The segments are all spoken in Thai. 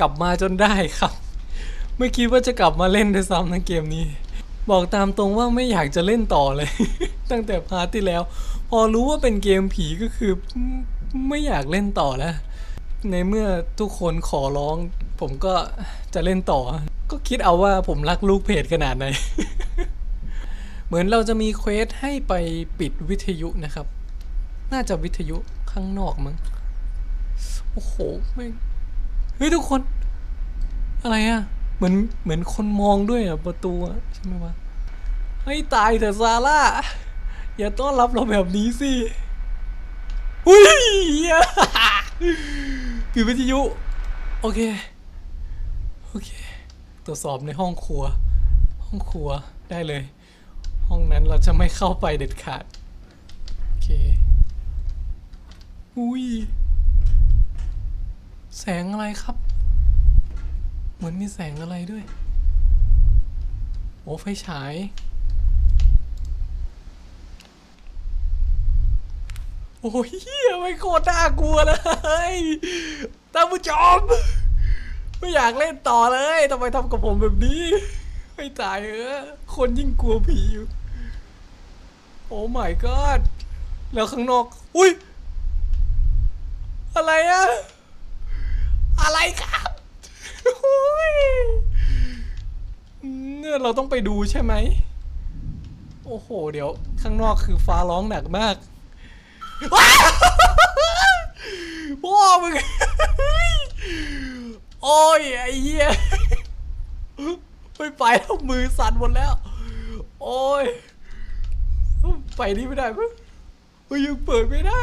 กลับมาจนได้ครับ ไม่คิดว่าจะกลับมาเล่นด้วยซ้ำในเกมนี้ บอกตามตรงว่าไม่อยากจะเล่นต่อเลย ตั้งแต่พาร์ทที่แล้ว พอรู้ว่าเป็นเกมผีก็คือไม่อยากเล่นต่อแล้ว ในเมื่อทุกคนขอร้อง ผมก็จะเล่นต่อ ก็คิดเอาว่าผมรักลูกเพจขนาดไหน เหมือนเราจะมีเควสให้ไปปิดวิทยุนะครับ น่าจะวิทยุข้างนอกมั้ง โอ้โห ไม่ เฮ้ยทุกคน อะไรอะเหมือนเหมือนคนมองด้วยอะประตูอะใช่ไหมวะให้ตายเถอะซาร่า อย่าต้อนรับเราแบบนี้สิอุ้ยปิดวิทยุ โอเค โอเค ตรวจสอบในห้องครัว ห้องครัวได้เลย ห้องนั้นเราจะไม่เข้าไปเด็ดขาด โอเค อุ้ย แสงอะไรครับ เหมือนมีแสงอะไรด้วย โอ้ไฟฉาย โอ้ยเฮียไม่โคตรน่ากลัวเลยท่านผู้ชมไม่อยากเล่นต่อเลยทำไมทำกับผมแบบนี้ ไม่ตายเออคนยิ่งกลัวผีอยู่ โอ้ my god แล้วข้างนอก อุ้ยอะไรอะ อะไรครับอุ๊ยเนี่ยเราต้องไปดูใช่ไหม โอ้โห เดี๋ยว ข้างนอกคือฟ้าร้องหนักมากว้าวพ่อมึง โอ้ย ไอ้เหี้ยไม่ไปแล้วมือสั่นหมดแล้ว โอ้ย ไปนี่ไม่ได้ปะเฮ้ยยังเปิดไม่ได้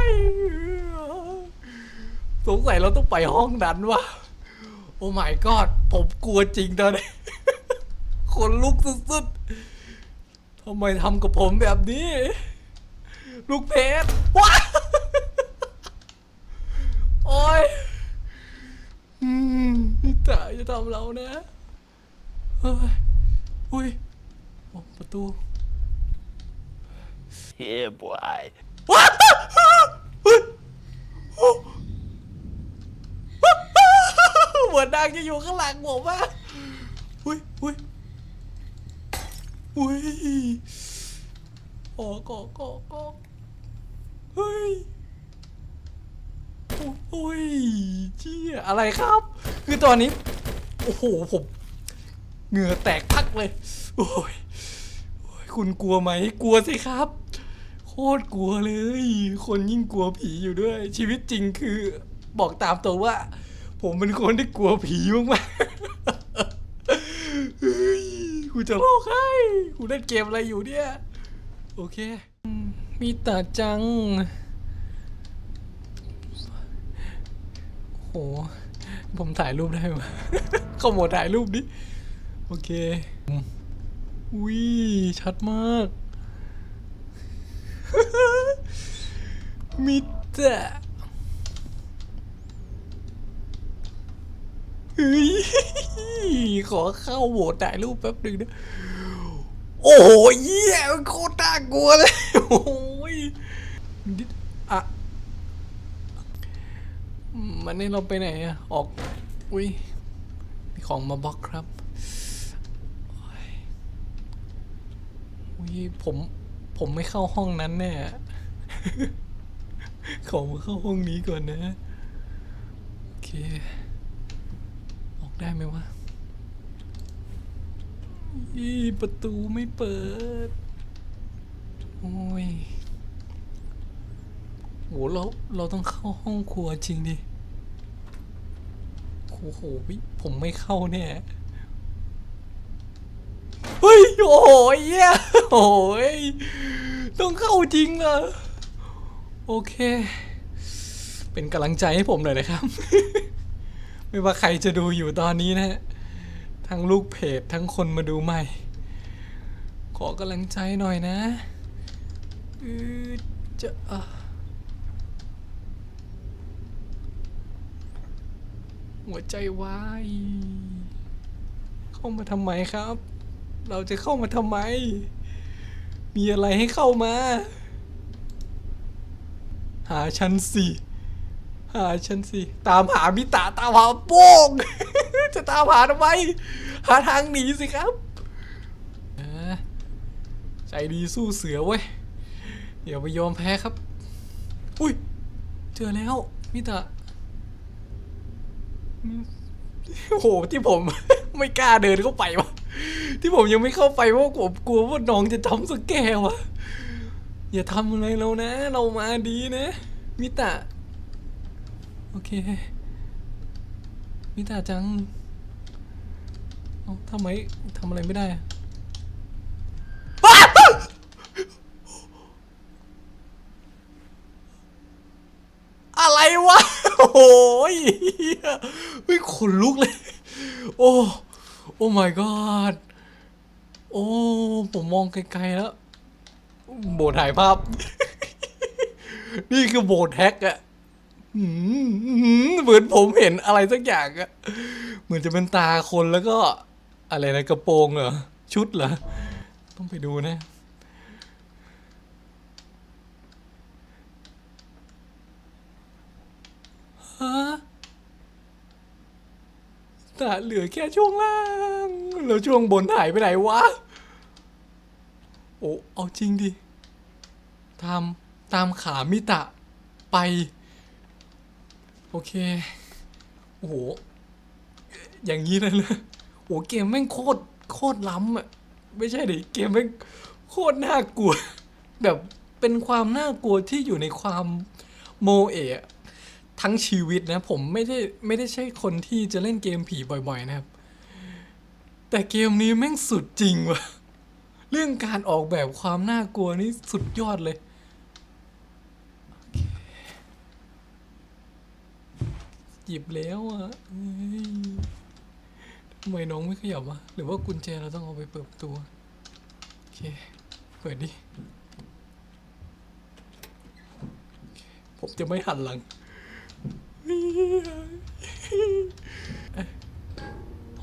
สงสัยเราต้องไปห้องนั้นวะโอ้ my god ผมกลัวจริงตอนนี้ คนลุกสุดๆทำไมทำกับผมแบบนี้ ลูกเพชรว้าโอ้ยอืมพี่ตายจะทำเรานะเฮ้ยอุ้ยโอ้ประตู Yeah, boy. ว้าวเฮ้ยโอ้เหมือ นางจะอยู่ข้างหลังผมอะอุ้ยอุ้ยอุ้ยออกออกออกออกเฮ้ยโอ้ยเชี่ยอะไรครับ คือตอนนี้ โอ้โหผมเหงื่อแตกพักเลยโอ้ยโอ้ยคุณกลัวไหมกลัวสิครับ โคตรกลัวเลย คนยิ่งกลัวผีอยู่ด้วย ชีวิตจริงคือบอกตามตัวว่า ผมเป็นคนที่กลัวผีมากๆเฮ้ยกูจะร้องไห้กูเล่นเกมอะไรอยู่เนี่ย โอเค มีตาจัง โห ผมถ่ายรูปได้ไหมเขาโหมดถ่ายรูปดิ โอเค อุ้ย ชัดมากมิต เฮ้ยขอเข้าโหวตถ่ายรูปแป๊บหนึ่งนะ โอ้โหเยี่ยโคตรน่ากลัวเลย โอ้ยอะมันนี่เราไปไหนอะออก อุ้ย มีของมาบล็อกครับอุ้ยผม ผมไม่เข้าห้องนั้นแน่ขอมาเข้าห้องนี้ก่อนนะ โอเค ได้ไหมวะอีประตูไม่เปิด โอ้ยโหเราเราต้องเข้าห้องครัวจริงดิโอ้โหผมไม่เข้าแน่เฮ้ยโอ้โหเหี้ยโอ้ยต้องเข้าจริงเหรอโอเค เป็นกำลังใจให้ผมหน่อยนะครับ ไม่ว่าใครจะดูอยู่ตอนนี้นะฮะ ทั้งลูกเพจทั้งคนมาดูใหม่ ขอกำลังใจหน่อยนะอือจะอะหัวใจวาย เข้ามาทำไมครับ เราจะเข้ามาทำไม มีอะไรให้เข้ามา หาฉันสิ หาฉันสิ ตามหามิตะตามหาโป้ง จะตามหาทำไม หาทางหนีสิครับเออใจดีสู้เสือเว้ยอย่าไปยอมแพ้ครับ อุ้ย เจอแล้วมิตะอืมโอ้โหที่ผม ไม่กล้าเดินเข้าไปวะที่ผมยังไม่เข้าไปเพราะผมกลัวว่าน้องจะทำสแกวะอย่าทำอะไรเรานะ เรามาดีนะมิตะ โอเค มิตาจังอ้าทำไมทำอะไรไม่ได้อะอะไรวะ โอ้ยเฮ้ยขนลุกเลย โอ้ โอ้ my god โอ้ ผมมองไกลๆแล้ว โบสถ์ถ่ายภาพ นี่คือโบสถ์แฮกอะ หืมเหมือนผมเห็นอะไรสักอย่างอะเหมือนจะเป็นตาคนแล้วก็ อะไรนะกระโปรงเหรอ ชุดเหรอ ต้องไปดูนะ ฮะตาเหลือแค่ช่วงล่าง แล้วช่วงบนหายไปไหนวะ โอ้ เอาจริงดิ ตาม ตามขามิตะไป โอเค โอ้โห อย่างนี้เลยเลยโอ้เกมแม่งโคตรโคตรล้ำอะ ไม่ใช่ดิ เกมแม่งโคตรน่ากลัว แบบเป็นความน่ากลัวที่อยู่ในความโมเอะทั้งชีวิตนะ ผมไม่ได้ไม่ได้ใช่คนที่จะเล่นเกมผีบ่อยๆนะครับ แต่เกมนี้แม่งสุดจริงว่ะ เรื่องการออกแบบความน่ากลัวนี่สุดยอดเลย หยิบแล้วอะเอ้ยทำไมน้องไม่ขยับวะหรือว่ากุญแจเราต้องเอาไปเปิดประตูโอเค เปิดดิ ผมจะไม่หันหลัง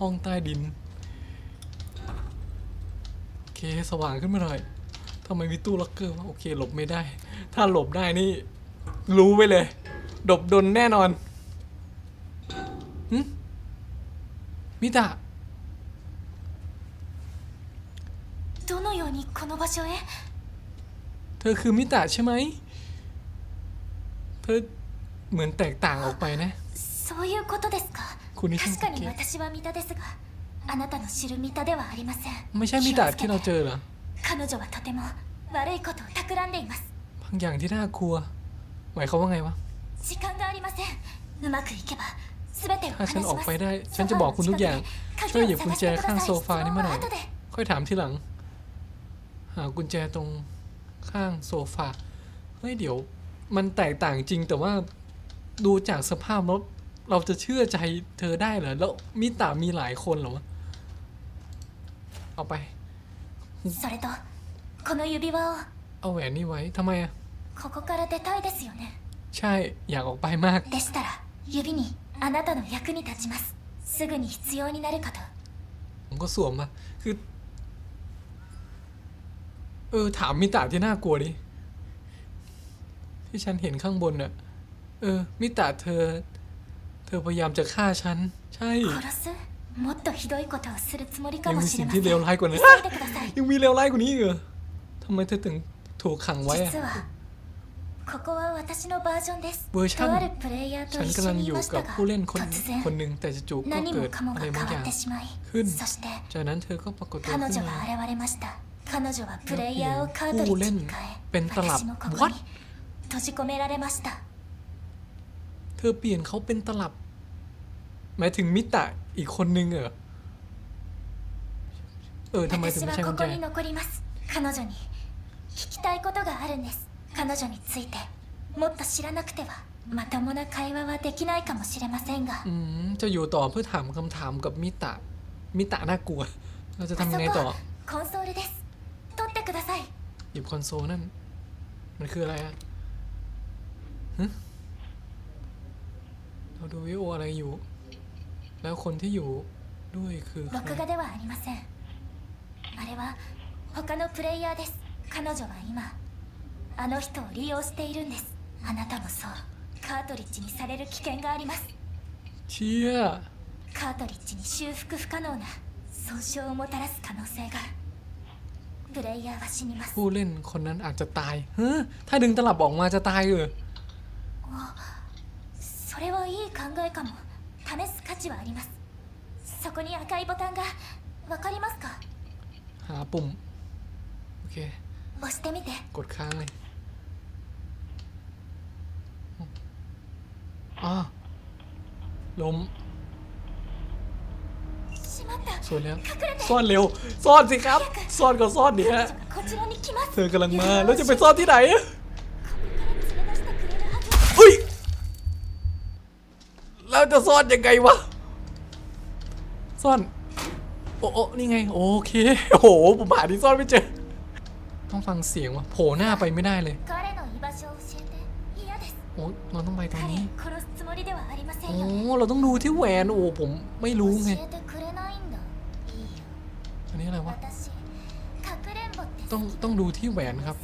ห้องใต้ดิน โอเค สว่างขึ้นมาหน่อยทำไมมีตู้ล็อกเกอร์วะโอเค หลบไม่ได้ ถ้าหลบได้นี่ รู้ไว้เลย ดบดนแน่นอน มิตะ どのようにこの場所へ เธอคือมิตะใช่ไหม เธอเหมือนแตกต่างออกไปนะ そういうことですかこんにちは確かに私は三田ですがあなたの知る三田ではありません ไม่ใช่มิตะที่เราเจอเหรอ 彼女はとても悪いことを企んでいます บางอย่างที่น่ากลัว หมายความว่าไงวะ 時間がありませんうまくいけば全てを ถ้าฉันออกไปได้ ฉันจะบอกคุณทุกอย่าง ช่วยหยิบกุญแจข้างโซฟานี้มาหน่อย ค่อยถามทีหลัง หากุญแจตรงข้างโซฟา เฮ้ยเดี๋ยว มันแตกต่างจริงแต่ว่าดูจากสภาพแล้เราจะเชื่อใจเธอได้เหรอ แล้วมิตามีหลายคนเหรอวะ เอาไปเอาแหวนนี่ไว้ทำไมอะใช่ อยากออกไปมาก あなたの役に立ちますすぐに必要になるかと ผมก็สวมมาคือ เออ ถามมิตาที่น่ากลัวดิ ที่ฉันเห็นข้างบนน่ะ เออ มิตาเธอ เธอพยายามจะฆ่าฉัน ใช่ 殺すもっとひどいことをするつもりか ยัง も มี しれ สิ่ง ませ ที่ ん เลวร้ายกว่านั้น 急いでください ยังมีเลวร้ายกว่านี้อีกเหรอทำไมเธอถึงถูกขังไว้อะ 実は ここは私のバージョンです เวอร์ชัน とあるプレイヤーと ฉัน 一 กำ 緒 ลัง に อย ยู่ まし กั た บ が ผู้เล่นคน 突 คน 然 หนึ่งแต่จู่ๆก็ 何 เกิ も ด かも อะ が ไร 変 บาง わ อย่า っ ง てしまい ขึ้น そして จากนั้นเธอก็ปรากฏตัว 彼 ขึ้น 女 มา は現れました彼女はプレイヤーをカードผู้ リ เล่ ッ น ジに変え เป็นตลับ 私もここ What? に閉じ込められました เธอเปลี่ยนเขาเป็นตลับ หมายถึงมิตะอีกคนนึงเหรอ เออทำไมถึง 私 ไม่ は ใช่กุ こ ญ こ แจ に残ります彼女に聞きたいことがあるんです 彼女についてもっと知らなくてはまともな会話はできないかもしれませんが อืม จะอยู่ต่อเพื่อถามคำถามกับมิตะ มิตะน่ากลัว เราจะ あ ทำ そ ยังไง こ ต่อ コンソールです取ってください หยิบคอนโซลนั่น มันคืออะไรอะฮะเราดูวิดีโออะไรอยู่ แล้วคนที่อยู่ด้วยคือใคร 録画ではありませんあれは他のプレイヤーです彼女は今 あの人を利用しているんですあなたもそう カートリッジにされる危険があります เชี่ย カートリッジに修復不可能な損傷をもたらす可能性がプレイヤーは死にます ผู้เล่นคนนั้นอาจจะตายเฮ้อถ้าดึงตลับออกมาจะตายเหรอ それはいい考えかも試す価値はありますそこに赤いボタンがわかりますか หาปุ่ม โอเค 押してみて กดค้างเลย อ้าล้มสวยแล้วซ่อนเร็วซ่อนสิครับซ่อนก็ซ่อนดิฮะเธอกำลังมาแล้วจะไปซ่อนที่ไหนเฮ้ยเราจะซ่อนยังไงวะซ่อนโอ้โอ้นี่ไงโอเคโอ้โหผมหาที่ซ่อนไม่เจอ ต้องฟังเสียงว่ะโผล่หน้าไปไม่ได้เลยโอ้เราต้องไปตรงนี้ โอ้เราต้องดูที่แหวนโอ้ผมไม่รู้ไงอันนี้อะไรวะต้องต้องดูที่แหวนครับ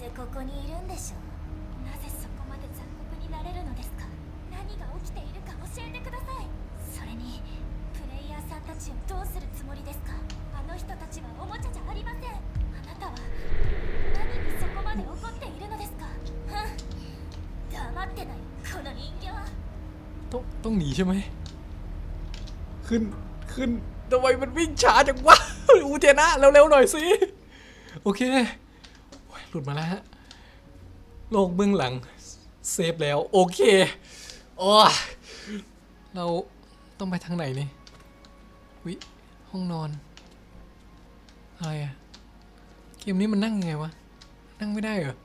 ต้องต้องหนีใช่ไหม ขึ้น ขึ้นทำไมมันวิ่งช้าจังวะ อูเทนะ เร็วๆหน่อยสิ โอเคโอ้ยหลุดมาแล้วฮะ โลกเบื้องหลัง เซฟแล้ว โอเคโอ้ยเราต้องไปทางไหนนี่ วิห้องนอน อะไรอะเกมนี้มันนั่งยังไงวะ นั่งไม่ได้เหรอ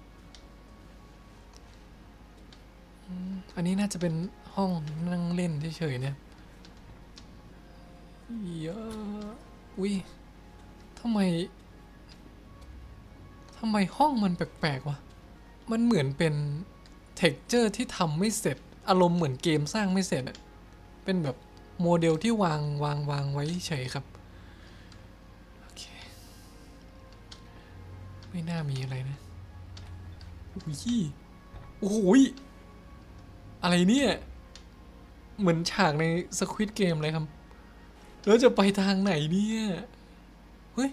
อันนี้น่าจะเป็น ห้องนั่งเล่นเฉยๆเนี่ยเยอะอุ้ยทำไมทำไมห้องมันแปลกๆวะ มันเหมือนเป็นเท็กเจอร์ที่ทำไม่เสร็จ อารมณ์เหมือนเกมสร้างไม่เสร็จอะเป็นแบบโมเดลที่วางวางวางไว้เฉยครับ โอเค ไม่น่ามีอะไรนะอุ้ยโอ้โหยอะไรเนี่ย เหมือนฉากในสควิตเกมเลยครับ แล้วจะไปทางไหนเนี่ย เฮ้ย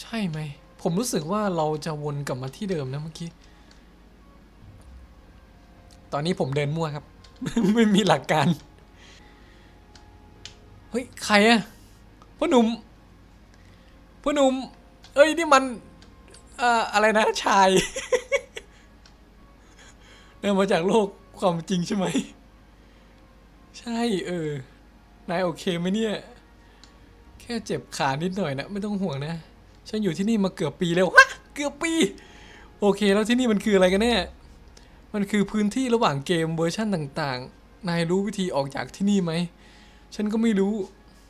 ใช่ไหม ผมรู้สึกว่าเราจะวนกลับมาที่เดิมนะเมื่อกี้ ตอนนี้ผมเดินมั่วครับ ไม่มีหลักการ เฮ้ย ใครอะพ่อหนุ่มพ่อหนุ่ม เอ้ย นี่มันเอ่ออะไรนะชาย เดินมาจากโลก ความจริงใช่ไหม ใช่เออ นายโอเคไหมเนี่ย แค่เจ็บขานิดหน่อยนะ ไม่ต้องห่วงนะ ฉันอยู่ที่นี่มาเกือบปีแล้วฮะเกือบปี โอเค แล้วที่นี่มันคืออะไรกันแน่ มันคือพื้นที่ระหว่างเกมเวอร์ชั่นต่างๆ นายรู้วิธีออกจากที่นี่ไหม ฉันก็ไม่รู้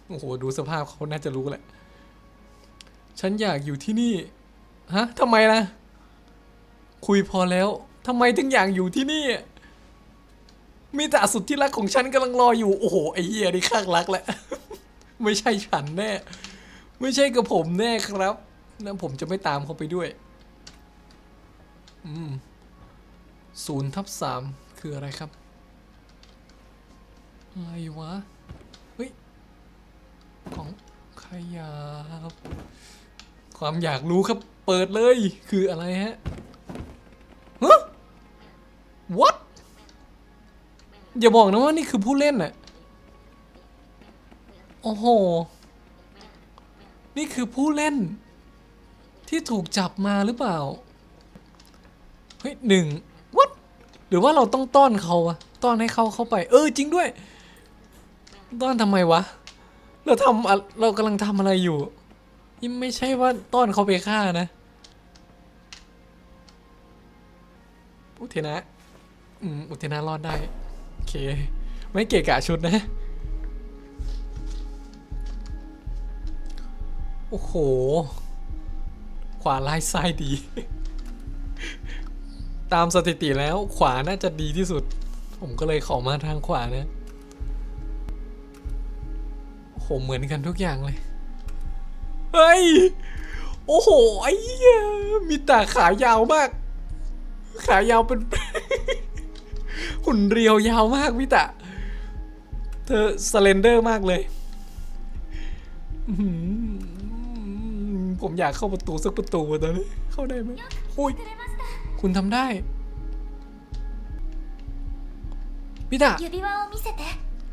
โอ้โห ดูสภาพเขาน่าจะรู้แหละ ฉันอยากอยู่ที่นี่ ฮะทำไมล่ะ คุยพอแล้วทำไมถึงอยากอยู่ที่นี่ มีแต่สุดที่รักของฉันกำลังรออยู่โอ้โหไอ้เหี้ยนี่ข้างรักแหละไม่ใช่ฉันแน่ ไม่ใช่กับผมแน่ครับนั่นผมจะไม่ตามเขาไปด้วยอืมศูนย์ทับสามคืออะไรครับ อะไรวะ เฮ้ย ของขยับความอยากรู้ครับ เปิดเลยคืออะไรฮะ อย่าบอกนะว่านี่คือผู้เล่นน่ะ โอ้โห นี่คือผู้เล่น ที่ถูกจับมาหรือเปล่า เฮ้ยหนึ่ง what หรือว่าเราต้องต้อนเขาอะต้อนให้เขาเข้าไป เออจริงด้วย ต้อนทำไมวะ เราทำอะเรากำลังทำอะไรอยู่นี่ไม่ใช่ว่าต้อนเขาไปฆ่านะอุเทนะ อืมอุเทนะรอดได้ โอเค ไม่เกะกะชุดนะ โอ้โห ขวาลายซ้ดี ตามสถิติแล้วขวาน่าจะดีที่สุด ผมก็เลยขอมาทางขวานะโอ้โห เหมือนกันทุกอย่างเลย เฮ้ย โอ้โห ไอ้มีแต่ขายาวมาก ขายาวเป็น หุ่นเรียวยาวมากมิตะ เธอสเลนเดอร์มากเลยอื้อหือผมอยากเข้าประตูสักประตูตอนนี้ เข้าได้ไหมอุ้ย くれました คุณทำได้ มิตะ 指輪を見せて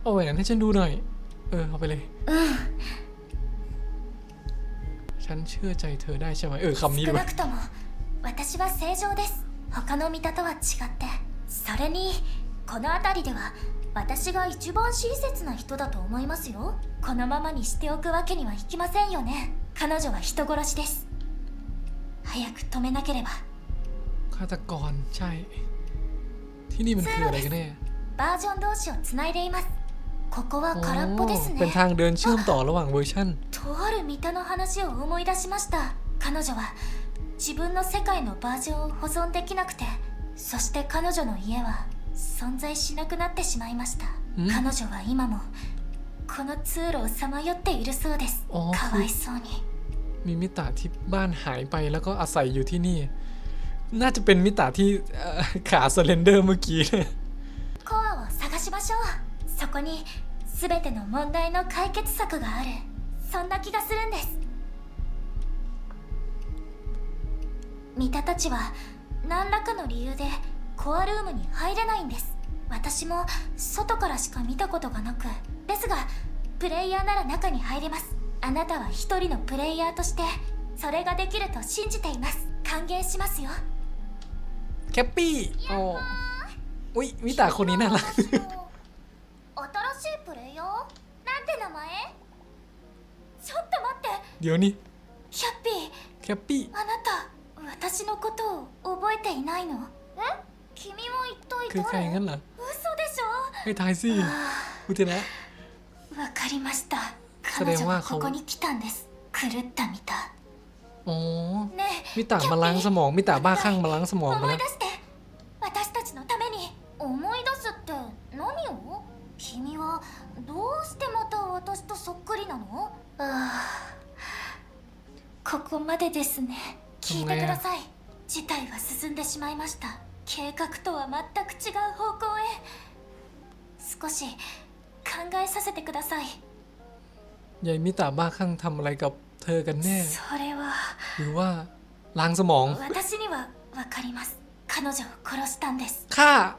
เอาแหวนให้ฉันดูหน่อย เออ เอาไปเลย うん ฉันเชื่อใจเธอได้ใช่ไหมเออคำนี้ 少 ด้วย なくとも私は正常です他の見たとは違って それにこの辺りでは私が一番親切な人だと思いますよこのままにしておくわけにはいきませんよね彼女は人殺しです早く止めなければ ฆาตกรใช่ ที่นี่มันคืออะไรกันแน่ バージョン同士をつないでいますここは โอ้ 空っぽです เป็น ね ทางเดินเชื่อมต่อระหว่างเวอร์ชัน とある三田の話を思い出しました彼女は自分の世界のバージョンを保存できなくて そして彼女の家は存在しなくなってしまいましたん彼女は今もこの通路をさまよっているそうですあーかわいそうに มีมิตาที่บ้านหายไปแล้วก็อาศัยอยู่ที่นี่ น่าจะเป็นมิตาที่เอ่อขาสเลนเดอร์เมื่อกี้เลย コアを探しましょうそこに全ての問題の解決策があるそんな気がするんです三田たちは 何らかの理由でコアルームに入れないんです私も外からしか見たことがなくですがプレイヤーなら中に入れますあなたは一人のプレイヤーとしてそれができると信じています歓迎しますよ แคปปี้อ๋ออุ้ยมิตาคนนี้น่ารัก 新しいプレイヤーなんて名前ちょっと待って เดี๋ยวนี้ キャッピー แคปปี้ あなた 私のことを覚えていないのえ君は一 คือ 体 ใคร 誰 งั้นเหรอ 嘘でしょ ให้ทายสิ あ อุเทนะ ーわかりましたそれは彼女がここに来たんです狂ったみた อ๋อ ねえ มิตามาล้างสมองมิตาบ้าข้างมาล้างสมองไป 思 แล้ いう出して私たちのために思い出すって何を君はどうしてまた私とそっくりなのああここまでですね 聞いてください事態は進んでしまいました計画とは全く違う方向へ少し考えさせてください ยายมิตาบ้าข้างทำอะไรกับเธอกันแน่ それは หรือว่าล้างสมอง 私には分かります彼女を殺したんです ฆ่า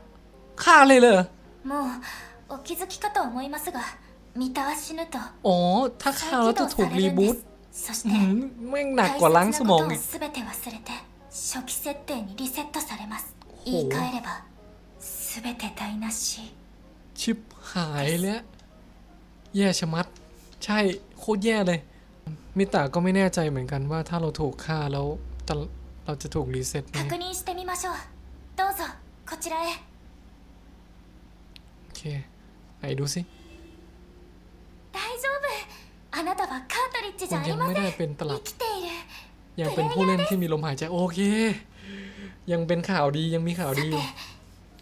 ฆ่าเลยเหรอ もうお気づきかと思いますが三田は死ぬと อ๋อ ถ้าฆ่าแล้ว 再 จะ 起 ถู 動 ก さ รี れるん บู で ต す そし อื้ て อหือแม่งหนักกว่าล้างสมอง 大 อีก 切なことを全て忘れて初期設定にリセットされますほう言い換えれば全て台無し ชิปหายแล้วแย่ชะมัด ใช่ โคตรแย่เลย มิตาก็ไม่แน่ใจเหมือนกันว่าถ้าเราถูกฆ่าแล้วจะเราจะถูกรีเซ็ตไหม 確認してみましょうどうぞこちらへ โอเค ไหนดูสิ 大丈夫 あなたはカートリッジじ คุ ゃ ณ あ ยั り ง ま ไม่ せ ได้ ん เป็นตลั 生 บ きている ยังเป็นผู้เล่นที่มีลมหายใจ โอเค ยังเป็นข่าวดียังมีข่าว さ ดีอยู่ て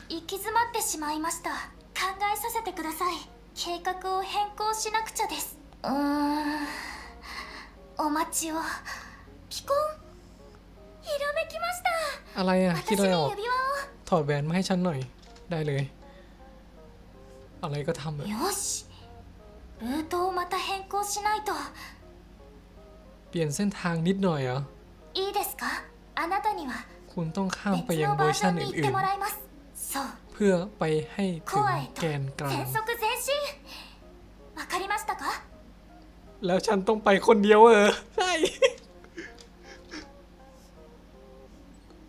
行き詰まってしまいました考えさせてください計画を変更しなくちゃですうーんお待ちをピコンひらめきました อะไรอ่ะ คิด 私 อะไร に ออก 指輪 ถอดแหวนมาให้ฉันหน่อย ได้เลย อะไรก็ทำ を อะ よし ルートをまた変更しないと เปลี่ยนเส้นทางนิดหน่อยเหรอ いいですかあなたには คุณต้องข้ามไป 別 ยัง の เวอ バー ร์ ジ ชั ョ น ンに行って อื่น もらいますそう ๆ เพื่อไปให้ถึ コ ง アへと แกนกลาง 全速前進わかりましたか แล้วฉันต้องไปคนเดียวเออ ใช่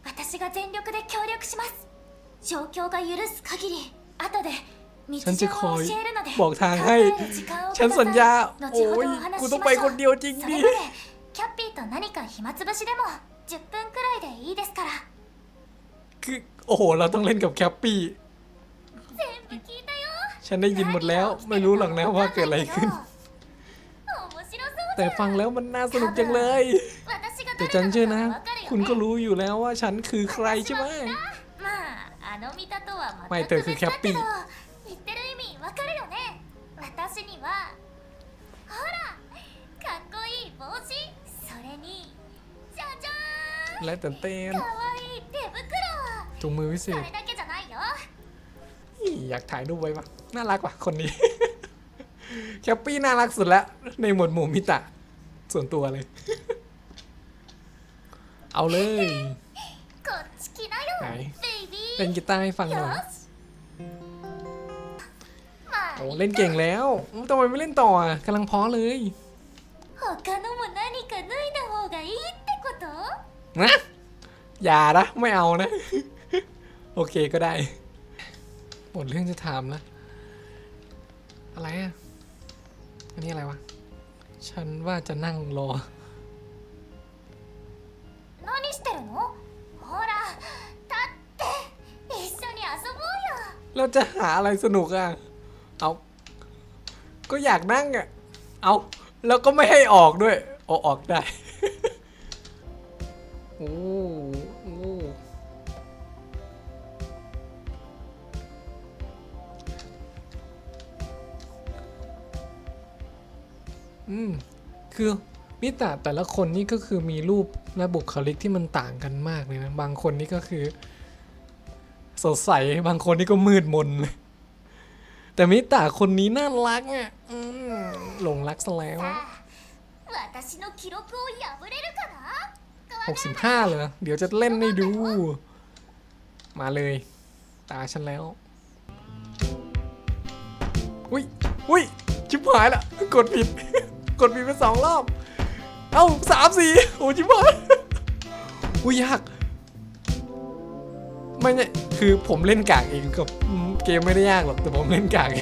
私が全力で協力します状況が許す限り後で道 ฉันจะ 順 คอ を ย 教えるので บอกทางให้ 考える時間をく ฉัน だ สัญ さ ญา い後 โอ้ ほ ย どお話 กู し ต้อง し ไป まし ค ょ นเดียวจริง うそ ดิ れまでキャッピーと何か暇つぶしでも10分くらいでいいですから คือ โอ้โห เราต้องเล่นกับแคปปี้ 全部聞いたよ ฉันได้ยินหมดแล้ว ไม่รู้หรอกนะว่าเกิดอะไรขึ้น 面白そう แต่ฟังแล้วมันน่าสนุกจังเลย 私が แต่ 誰 ฉัน なの เชื่อ か นะ はわかるよ คุณก็ ね รู้อยู่แล้วว่าฉันคือใครใช่ไหม まああの見たとはまあ全 私にはほらかっこいい帽子それにじゃじゃ และตื่นเต้น ーんかわいい手袋 ถุงมือวิเศ そ ษ れだけじゃないよ อยากถ่ายรูปไว้ปะน่ารักว่ะคนนี้ แคปปี้น่ารักสุดแล้ว ในหมวดหมู่มิตะ ส่วนตัวเลย เอาเลย こっち来なよはいベイビー เล่นกีตาร์ให้ฟังหน่อย よしまあ โอ้เล่นเก่งแล้วอู้ทำไมไม่เล่นต่ออ่ะกำลังเพอเลย 他のも何か脱いだ方がいいってこと นะอย่านะ ไม่เอานะ โอเคก็ได้ หมดเรื่องจะถามแล้ว อะไรอ่ะ อันนี้อะไรวะ ฉันว่าจะนั่งรอ 何してるのほら立って一緒に遊ぼうよ เราจะหาอะไรสนุกอ่ะ เอาก็อยากนั่งอะ เอาแล้วก็ไม่ให้ออกด้วยโอออกได้ โอ้โอ้อืม คือมิตรแต่ละคนนี่ก็คือมีรูปและบุคลิกที่มันต่างกันมากเลยนะ บางคนนี่ก็คือ สดใส บางคนนี่ก็มืดมนเลย แต่มิตรคนนี้น่ารักอ่ะอืมหลงรักซะแล้ว さあ私の記録を破れるかな 65เลยเดี๋ยวจะเล่นให้ดู มาเลย ตาฉันแล้ว อุ้ยอุ้ยชิบหายละ กดผิด กดผิดไปสองรอบ เอ้าสามสี่โอ้ชิบหาย อุ้ยยาก ไม่ใช่คือผมเล่นกากเองกับเกมไม่ได้ยากหรอกแต่ผมเล่นกากเอ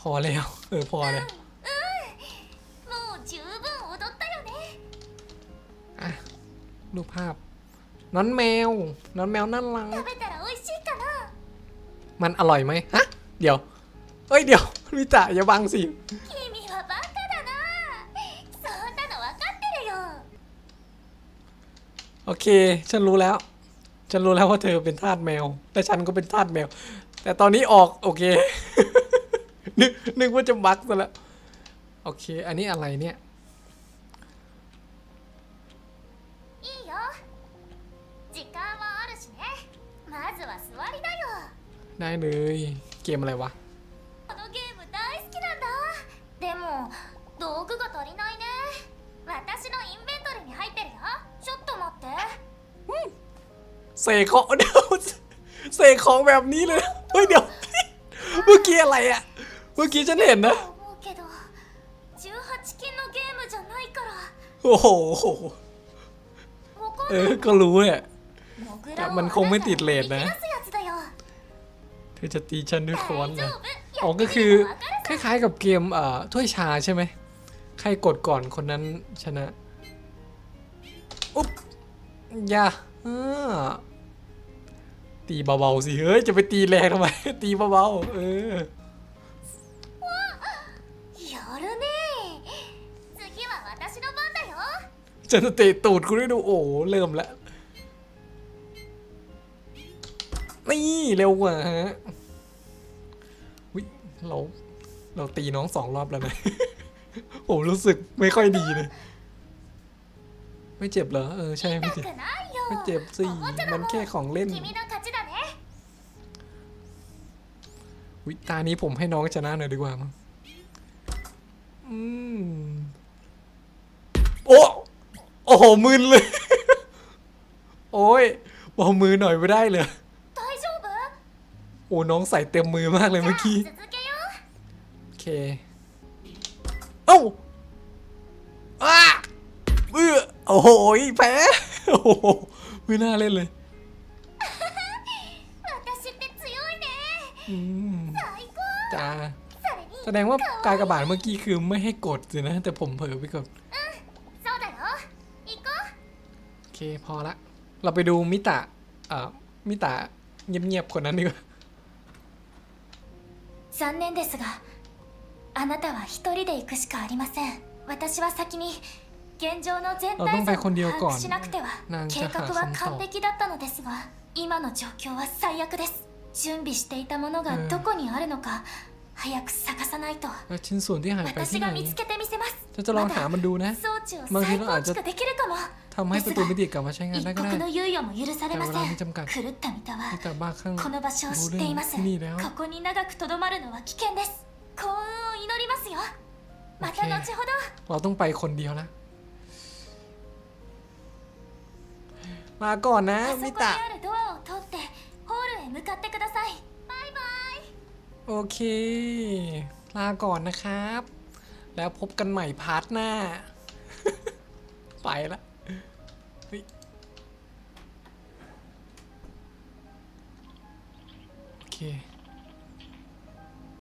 พอแล้วเออพอแล้วรูปภาพน้อนแมวน้อนแมวน่ารักมันอร่อยไหมฮะ เดี๋ยวเอ้ยเดี๋ยววิจะอย่าบังสิ โอเค ฉันรู้แล้ว ฉันรู้แล้วว่าเธอเป็นทาสแมว และฉันก็เป็นทาสแมว แต่ตอนนี้ออก โอเค นึกนึกว่าจะบักซะแล้ว โอเค อันนี้อะไรเนี่ย ได้เลย เกมอะไรวะ เสกของเดี๋ยวเสกของแบบนี้เลยนะเฮ้ย เดี๋ยว เมื่อกี้อะไรอะเมื่อกี้ฉันเห็นนะ 思うけど18金のゲームじゃないから โอ้โห わかん เอ ない อ ก็รู้เนี่ย モグ แต่ ラを มันคงไม่ติดเลทนะ あなたが引き出すやつだよ เธอจะตีฉันด้วยค้อน 大 นะ 丈夫 อ๋อ やって ก็ み คือ ればわかる คล้ายๆกับเกมเอ่อถ้วยชาใช่ไหม ใครกดก่อนคนนั้นชนะ อุ๊บอย่าอ่า ตีเบาๆสิ เฮ้ย จะไปตีแรงทำไม ตีเบาๆ เออจะเตะตูดคุณได้ดู โอ้เริ่มแล้ว นี่เร็วกว่าฮะวิเราเราตีน้องสองรอบแล้วนะผมรู้สึกไม่ค่อยดีเลย ไม่เจ็บเหรอ เออ ใช่ไม่เจ็บ ไม่เจ็บสิ มันแค่ของเล่น วิตานี้ผมให้น้องชนะหน่อยดีกว่ามั้งโอ้โอ้โหมืนเลย โอ้ยบอกมือหน่อยไม่ได้เลยโอ้น้องใส่เต็มมือมากเลยเมื่อกี้ โอเค เอ้าอ้าเออโอ้โหแพ้โอ้โหไม่น่าเล่นเลยอืม จ้า それに แสดงว่าการกระบาดเมื่อกี้คือไม่ให้กดสินะ แต่ผมเผลอไปกด そうだよ行こう โอเคพอละ เราไปดูมิตะเอ่อมิตะเงียบๆคนนั้นดีกว่า 残念ですがあなたは一人で行くしかありません私は先に現状の全あどん体像をどんこんでよこう把握しなくてはなんじゃ計画はそんと完璧だったのですが今の状況は最悪です 準備していたものがどこにあるのか早く探さないと แล้วชิ้นส่วนที่หายไปที่ 私 ไหน が見つけてみせます จะจะลองหามันดูนะ 装置をまあ再けどあじゃ構築できるかも จ ทำให้ประตูมิติกลับมาใช้งาน 一 ได้ก็ได้ 刻の猶予も許されまだからせん見てもか狂った三田は แต่บ้าข้าง この場所を知っていますรู้เรื่องที่นี่แล้ว ここに長くとどまるのは危険です幸運を祈りますよまた後ほど เราต้องไปคนเดียวนะ มาก่อนนะ あそこ มิ に ตะ あるドアを通って ホールへ向かってくださいバイバイ โอเค ลาก่อนนะครับ แล้วพบกันใหม่พาร์ทหน้า ไปละเฮ้ยโอเค